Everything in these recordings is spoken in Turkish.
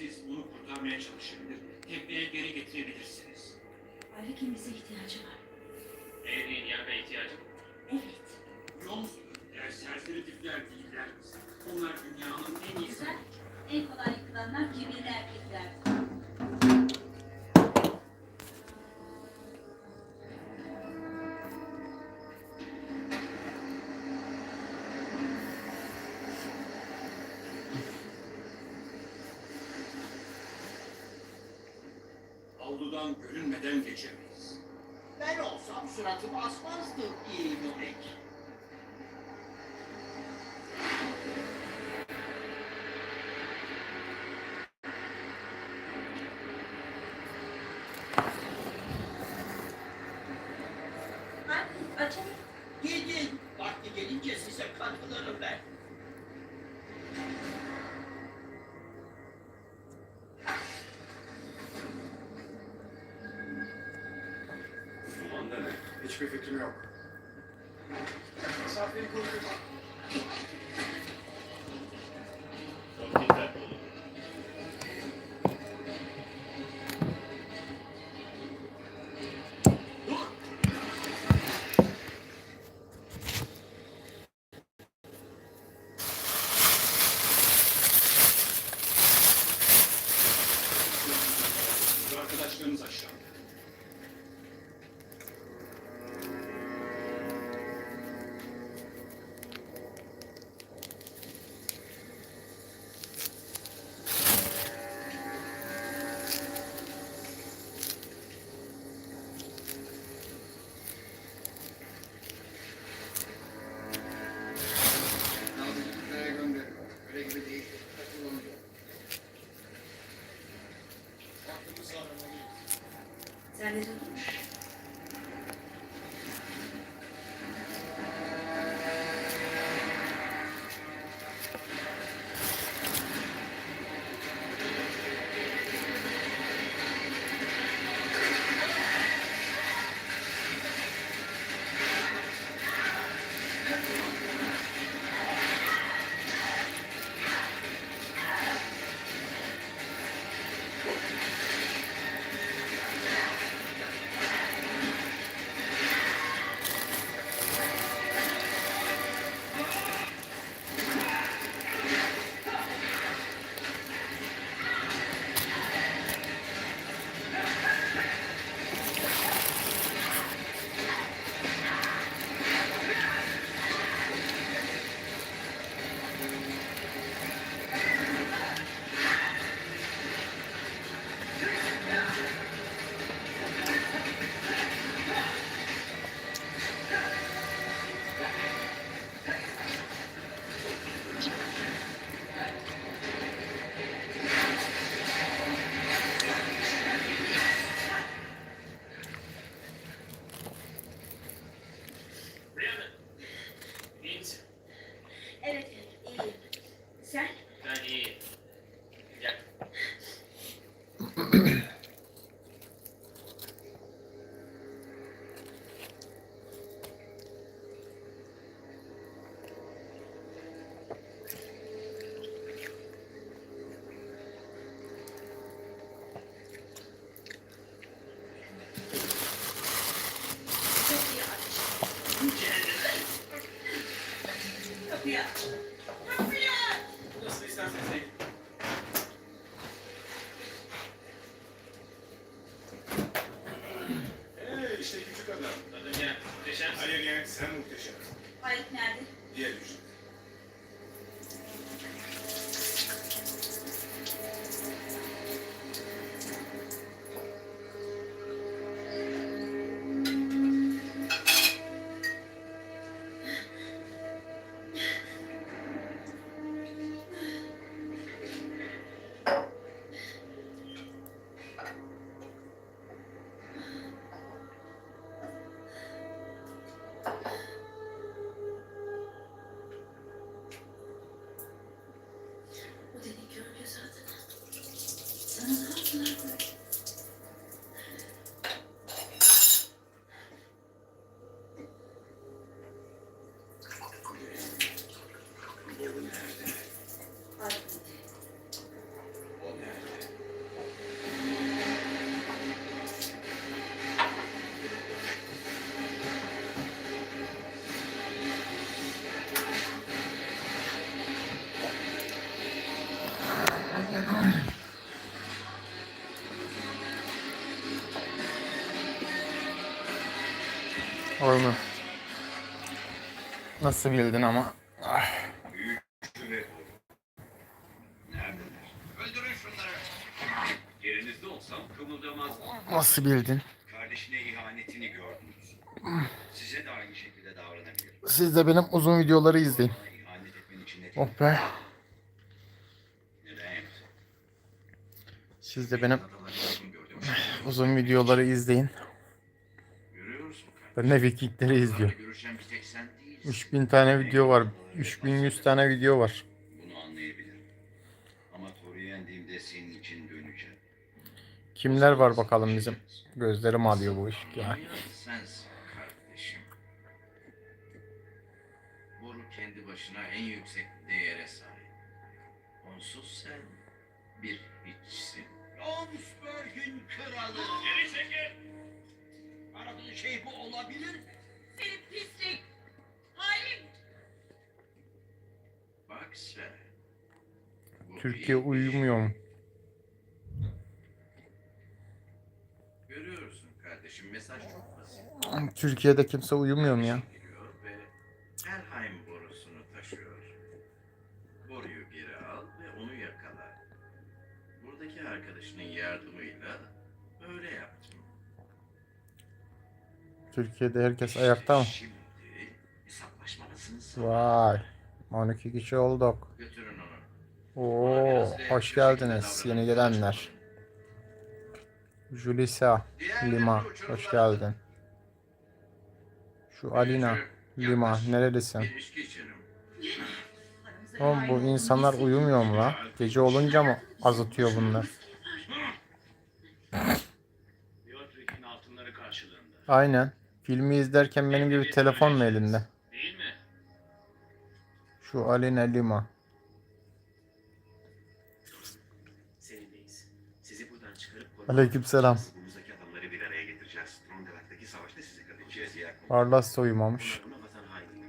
siz bunu kurtarmaya çalışabilir. Tekneye geri getirebilirsiniz. Alik'in bize ihtiyacı var. Eğri'nin yardıma ihtiyacı var. Evet. Musun? Yani serseri tipler değiller. Onlar dünyanın en iyisi. Güzel. En kolay yıkılanlar kibirli erkekler. Görünmeden geçemeyiz. Ben olsam suratımı asmazdım iyi yürek. Gidin. Vakti gelince size katılırım Hiçbir fikrim yok. Mesafeyi koruyun. Sen de duydun Muhteşemsin. Hayır yani sen muhteşemsin. Alik nerede? Diğer üç. Nasıl bildin ama? Kımıldamazdım. Nasıl bildin? Kardeşine ihanetini gördünüz. Size de aynı şekilde davranabilir. Siz de benim uzun videoları izleyin. Oh be. Siz de benim uzun videoları izleyin. Ben de Vikingleri izliyorum. Görüşen bir tek sen değilsin. 3000 tane video var. 3100 tane video var. Bunu anlayabilirim. Ama Thor'u yendiğimde senin için döneceğim. Kimler var bakalım bizim? Gözlerim alıyor bu iş ya. Sensin kardeşim. Boru kendi başına en yüksek değere sahip. Onsuz sen bir hiçsin. Onsberg'in kralı. Geri çekil! Aradığın şey bu olabilir mi? Seni pislik. Hain. Bak sen. Bu Türkiye uyumuyor mu? Görüyorsun kardeşim mesaj çok basit. Türkiye'de kimse uyumuyor mu ya? Helheim borusunu taşıyor. Boruyu geri al ve onu yakala. Buradaki arkadaşının yardımıyla öyle yaptım. Türkiye'de herkes ayakta mı? Şimdi hesaplaşmalısın. sana. Vay. 12 kişi olduk. Götürün onu. Oo, hoş geldiniz yeni gelenler. Julisa Lima, hoş geldin. Şu Alina Lima, nerelisin? Oğlum bu insanlar uyumuyor mu la? Gece olunca mı azıtıyor bunlar? Aynen. Filmi izlerken benim gibi telefon mu elinde? Trondelak'taki savaşta size katılacağız. Ya. Barlas haini.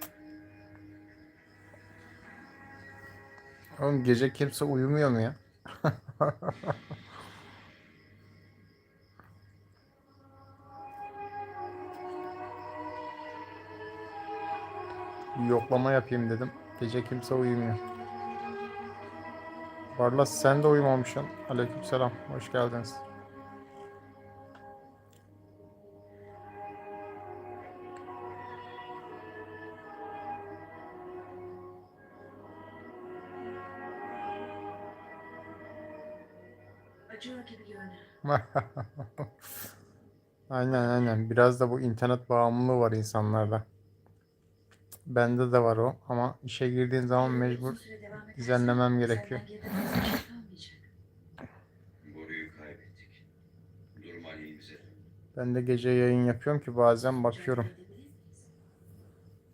Oğlum gece kimse uyumuyor mu ya? Yoklama yapayım dedim. Gece kimse uyumuyor. Barlas sen de uyumamışsın. Aleykümselam. Hoş geldiniz. Aynen aynen. Biraz da bu internet bağımlılığı var insanlarda. Bende de var o ama işe girdiğin zaman mecbur düzenlemem gerekiyor. Ben de gece yayın yapıyorum ki bazen bakıyorum.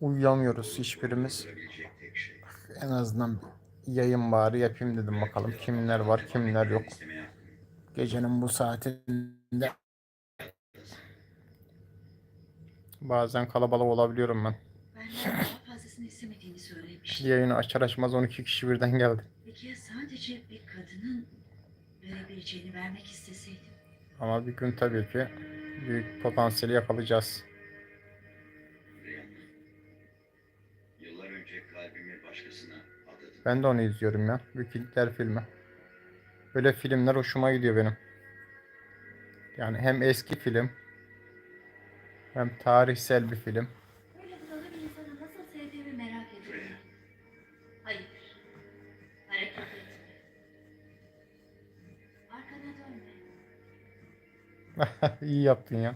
Uyuyamıyoruz hiçbirimiz. Şey. En azından yayın bari yapayım dedim bakalım kimler var kimler yok. Gecenin bu saatinde bazen kalabalık olabiliyorum ben. Daha fazlasını istemediğini söylemiştim. Yayını açar açmaz 12 kişi birden geldi. Peki ya sadece bir kadının verebileceğini vermek isteseydim? Ama bir gün tabii ki büyük potansiyeli yakalayacağız. Yıllar önce kalbimi başkasına adadım. Ben de onu izliyorum ya. Vikingler filmi. Böyle filmler hoşuma gidiyor benim. Yani hem eski film hem tarihsel bir film. İyi yaptın ya.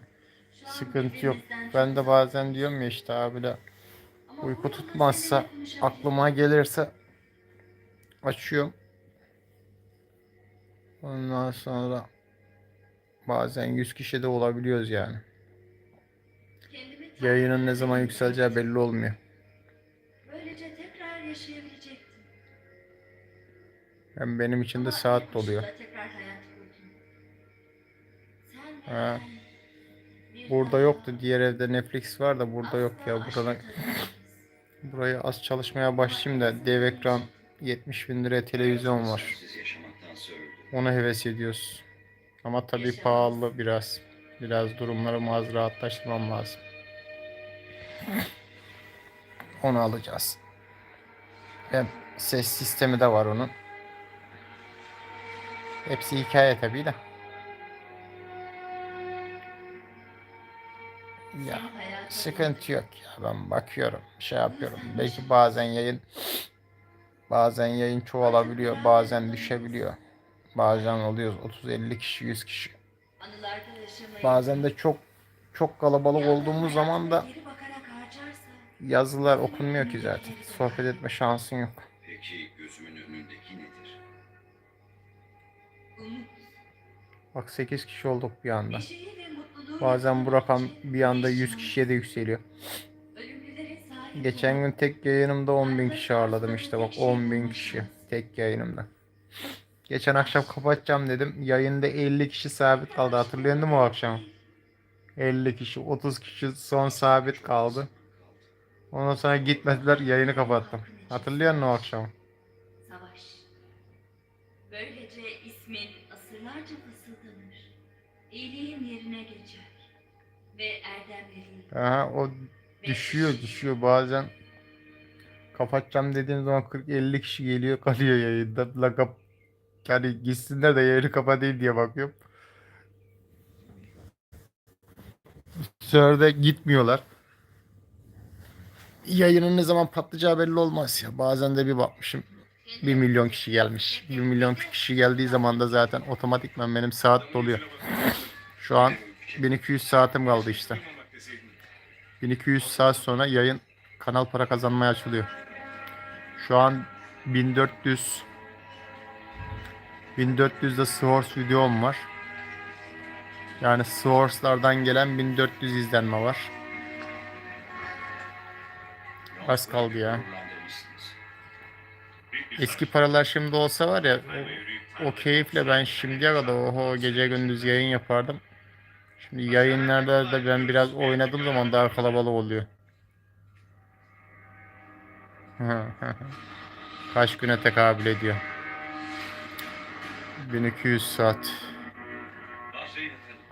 Sıkıntı yok. Ben de bazen diyorum ya işte abiyle Ama uyku tutmazsa aklıma gelirse açıyorum. Ondan sonra bazen 100 kişi de olabiliyoruz yani. Yayının ne zaman yükseleceği belli olmuyor. Böylece tekrar yaşayabilecektim. Hem benim için de saat doluyor. Ha. Burada yoktu. Diğer evde Netflix var da burada yok ya. tadamayız. burayı az çalışmaya başlayayım da dev ekran 70 bin liraya televizyon var. Ona heves ediyoruz. Ama tabii pahalı biraz. Biraz durumları az rahatlaştırmam lazım. Onu alacağız. Hem ses sistemi de var onun. Hepsi hikaye tabii de. Ya sıkıntı yok ya ben bakıyorum şey yapıyorum. Belki bazen yayın bazen yayın çoğalabiliyor bazen düşebiliyor. Bazen oluyoruz 30-50 kişi 100 kişi. Bazen de çok çok kalabalık olduğumuz zaman da yazılar okunmuyor ki zaten. Sohbet etme şansın yok. Peki gözümün önündeki nedir? Bak 8 kişi olduk bir anda. mutluluğu Bazen bu rakam bir anda 100 yaşamayı, kişiye de yükseliyor. Geçen gün tek yayınımda 10 bin kişi ağırladım işte bak 10 bin kişi tek yayınımda. Geçen akşam kapatacağım dedim. Yayında 50 kişi sabit kaldı. Hatırlıyorsun değil mi o akşam? 50 kişi, 30 kişi son sabit kaldı. Ondan sonra gitmediler yayını kapattım. Hatırlıyor musun o akşam? İyiliğin yerine geçer. Ve erdemlerin Aha, o düşüyor düşüyor bazen. Kapatacağım dediğim zaman 40-50 kişi geliyor kalıyor yayında. La kap yani gitsinler de yayını kapatayım diye bakıyorum. Sefer de gitmiyorlar. Yayının ne zaman patlayacağı belli olmaz ya. Bazen de bir bakmışım 1 milyon kişi gelmiş. 1 milyon kişi geldiği zaman da zaten otomatikman benim saat doluyor. Şu an 1200 saatim kaldı işte. 1200 saat sonra yayın kanal para kazanmaya açılıyor. Şu an 1400 1400'de source videom var. Yani source'lardan gelen 1400 izlenme var. Az kaldı ya. Eski paralar şimdi olsa var ya o, o keyifle ben şimdiye kadar oho gece gündüz yayın yapardım. Şimdi yayınlarda da ben biraz oynadığım zaman daha kalabalık oluyor. Kaç güne tekabül ediyor? 1200 saat.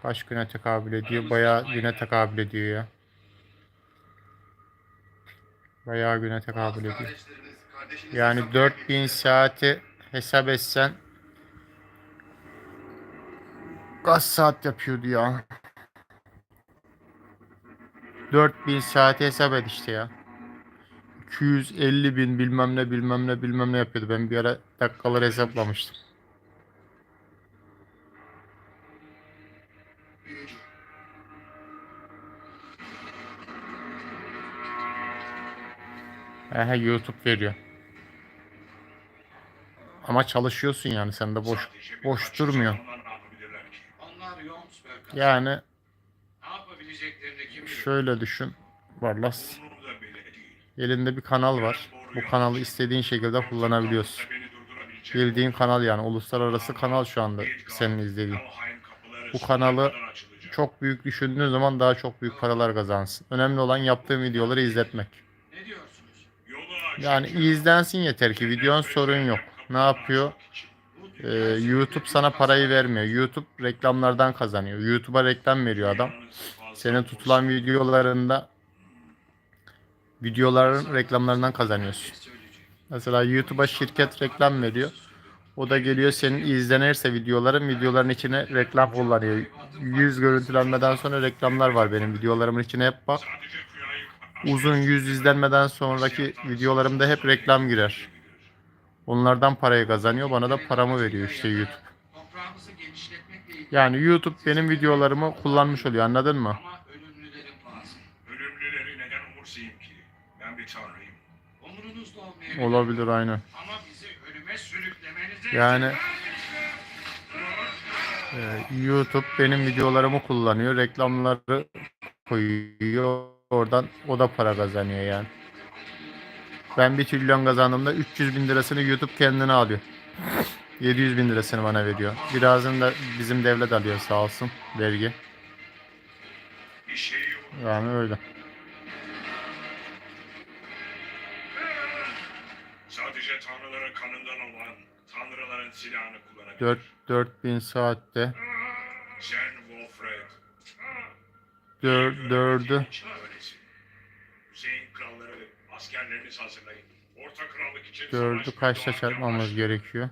Kaç güne tekabül ediyor? Bayağı güne tekabül ediyor ya. Bayağı güne tekabül ediyor. Yani hesap 4000 saati hesap etsen kaç saat yapıyordu ya? 4000 saati hesap et işte ya. 250 bin bilmem ne bilmem ne bilmem ne yapıyordu. Ben bir ara dakikaları hesaplamıştım. Ehe YouTube veriyor. Ama çalışıyorsun yani sen de boş boş durmuyor. Yani Ne yapabileceklerini kim bilir? şöyle düşün. Değil. Elinde bir kanal var. Bu kanalı istediğin şekilde kullanabiliyorsun. Bildiğin kanal yani uluslararası kanal şu anda senin izlediğin. Bu kanalı. Çok büyük düşündüğün zaman daha çok büyük paralar kazansın. Önemli olan yaptığın videoları izletmek. Yani izlensin yeter ki videonun sorun yok. Ne yapıyor? Ee, YouTube sana parayı vermiyor. YouTube reklamlardan kazanıyor. YouTube'a reklam veriyor adam. Senin tutulan videolarında videoların reklamlarından kazanıyorsun. Mesela YouTube'a şirket reklam veriyor. O da geliyor senin izlenirse videoların videoların içine reklam kullanıyor. 100 görüntülenmeden sonra reklamlar var benim videolarımın içine hep bak. Uzun 100 izlenmeden sonraki videolarımda hep reklam girer. Onlardan parayı kazanıyor. Bana da paramı veriyor işte YouTube. Yani YouTube benim videolarımı kullanmış oluyor anladın mı? Olabilir aynen. Ama bizi ölüme sürüklemenize Yani e, YouTube benim videolarımı kullanıyor. Reklamları koyuyor. Oradan o da para kazanıyor yani. Ben bir trilyon kazandığımda 300 bin lirasını YouTube kendine alıyor. 700 bin lirasını bana veriyor. Birazını da bizim devlet alıyor sağ olsun vergi. Yani öyle. Sadece tanrıların kanından olan tanrıların silahını kullanabilir. 4 4000 saatte Jen Wolfred. 4 4'ü Öylesi. askerlerinizi hazırlayın. Orta savaş kaçta çarpmamız gerekiyor?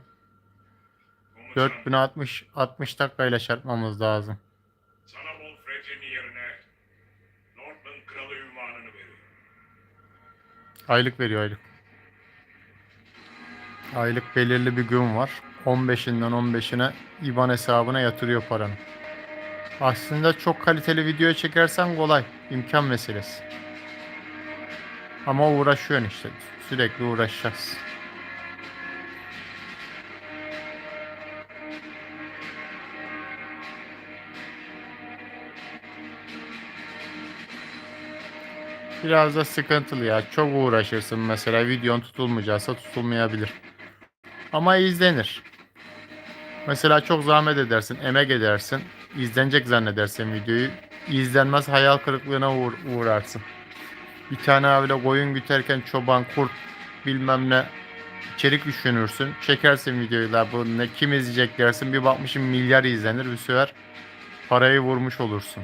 Komutanım, 4060 60 dakikayla çarpmamız lazım. Sana Wolfretin'in yerine Northland kralı ünvanını veriyor. Aylık veriyor aylık. Aylık belirli bir gün var. 15'inden 15'ine IBAN hesabına yatırıyor paranı. Aslında çok kaliteli video çekersen kolay. imkan meselesi. Ama uğraşıyorsun işte. Sürekli uğraşacağız. Biraz da sıkıntılı ya. Çok uğraşırsın mesela videon tutulmayacaksa tutulmayabilir. Ama izlenir. Mesela çok zahmet edersin, emek edersin. izlenecek zannedersin videoyu. İzlenmez hayal kırıklığına uğr- uğrarsın. Bir tane abiyle koyun güterken çoban, kurt bilmem ne içerik düşünürsün. Çekersin videoyu da bu ne kim izleyecek dersin. Bir bakmışım milyar izlenir. Bir sefer parayı vurmuş olursun.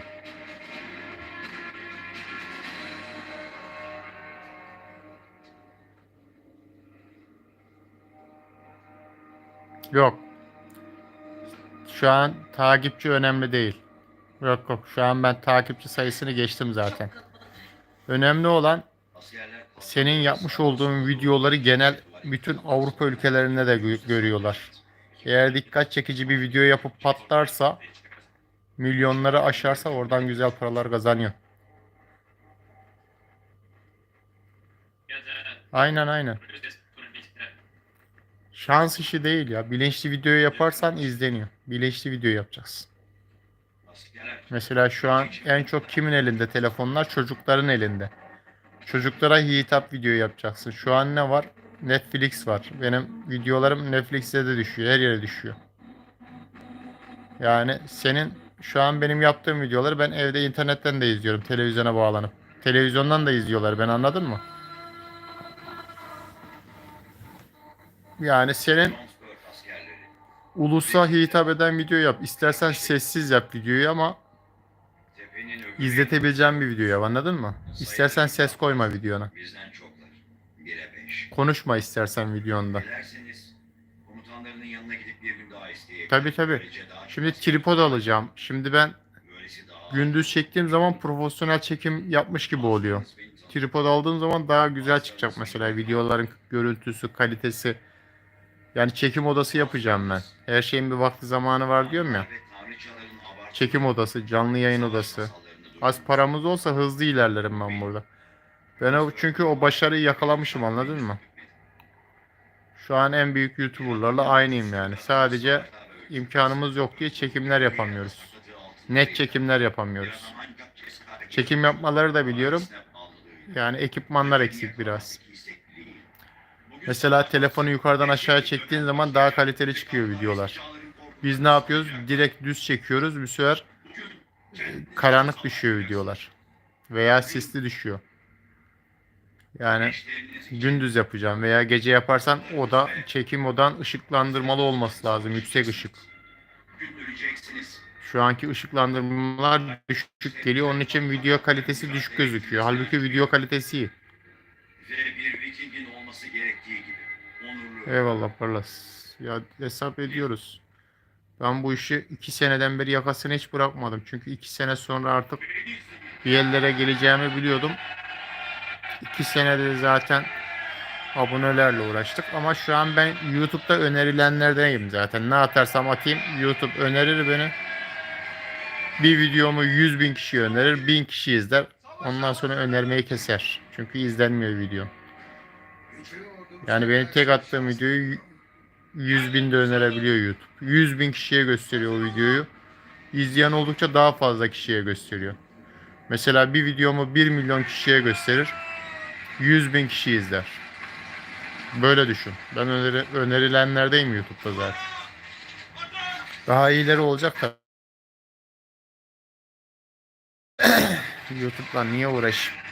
Yok. Şu an takipçi önemli değil. Yok yok. Şu an ben takipçi sayısını geçtim zaten. Önemli olan senin yapmış olduğun videoları genel bütün Avrupa ülkelerinde de gö- görüyorlar. Eğer dikkat çekici bir video yapıp patlarsa milyonları aşarsa oradan güzel paralar kazanıyor. Aynen aynen. Şans işi değil ya. Bilinçli video yaparsan izleniyor. Bilinçli video yapacaksın. Mesela şu an en çok kimin elinde telefonlar? Çocukların elinde. Çocuklara hitap video yapacaksın. Şu an ne var? Netflix var. Benim videolarım Netflix'e de düşüyor. Her yere düşüyor. Yani senin şu an benim yaptığım videoları ben evde internetten de izliyorum. Televizyona bağlanıp. Televizyondan da izliyorlar. Ben anladın mı? Yani senin ulusa hitap eden video yap. İstersen sessiz yap videoyu ama izletebileceğim bir video yap. Anladın mı? İstersen ses koyma videona. Konuşma istersen videonda. Tabi tabi. Şimdi tripod alacağım. Şimdi ben gündüz çektiğim zaman profesyonel çekim yapmış gibi oluyor. Tripod aldığım zaman daha güzel çıkacak mesela videoların görüntüsü, kalitesi. Yani çekim odası yapacağım ben. Her şeyin bir vakti zamanı var diyorum ya. Çekim odası, canlı yayın odası. Az paramız olsa hızlı ilerlerim ben burada. Ben o, çünkü o başarıyı yakalamışım anladın mı? Şu an en büyük YouTuber'larla aynıyım yani. Sadece imkanımız yok diye çekimler yapamıyoruz. Net çekimler yapamıyoruz. Çekim yapmaları da biliyorum. Yani ekipmanlar eksik biraz. Mesela telefonu yukarıdan aşağı çektiğin zaman daha kaliteli çıkıyor videolar. Biz ne yapıyoruz? Direkt düz çekiyoruz. Bir sefer karanlık düşüyor videolar. Veya sisli düşüyor. Yani gündüz yapacağım veya gece yaparsan oda çekim odan ışıklandırmalı olması lazım. Yüksek ışık. Şu anki ışıklandırmalar düşük geliyor. Onun için video kalitesi düşük gözüküyor. Halbuki video kalitesi iyi. Eyvallah Parlas. Ya hesap ediyoruz. Ben bu işi iki seneden beri yakasını hiç bırakmadım. Çünkü iki sene sonra artık bir yerlere geleceğimi biliyordum. İki senede de zaten abonelerle uğraştık. Ama şu an ben YouTube'da önerilenlerdenim zaten. Ne atarsam atayım YouTube önerir beni. Bir videomu 100 bin kişi önerir. 1000 kişi izler. Ondan sonra önermeyi keser. Çünkü izlenmiyor video. Yani benim tek attığım videoyu 100 bin de önerebiliyor YouTube. 100 bin kişiye gösteriyor o videoyu. İzleyen oldukça daha fazla kişiye gösteriyor. Mesela bir videomu 1 milyon kişiye gösterir. 100 bin kişi izler. Böyle düşün. Ben öneri, önerilenlerdeyim YouTube'da zaten. Daha iyileri olacak da. YouTube'la niye uğraşayım?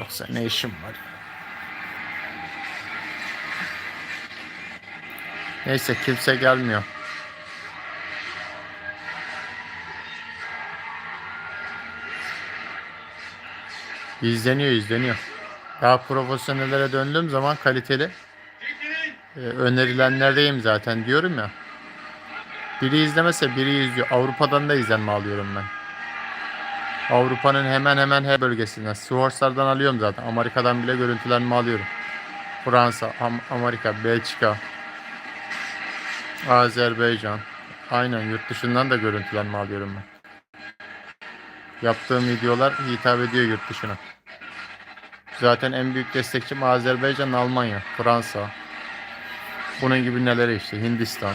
Yoksa ne işim var? Neyse kimse gelmiyor. İzleniyor izleniyor. Daha profesyonellere döndüğüm zaman kaliteli e, önerilenlerdeyim zaten diyorum ya. Biri izlemese biri izliyor. Avrupa'dan da izlenme alıyorum ben. Avrupa'nın hemen hemen her bölgesinden. Source'lardan alıyorum zaten. Amerika'dan bile görüntülenme alıyorum. Fransa, Am- Amerika, Belçika, Azerbaycan. Aynen yurt dışından da görüntülenme alıyorum ben. Yaptığım videolar hitap ediyor yurt dışına. Zaten en büyük destekçim Azerbaycan, Almanya, Fransa. Bunun gibi neler işte Hindistan.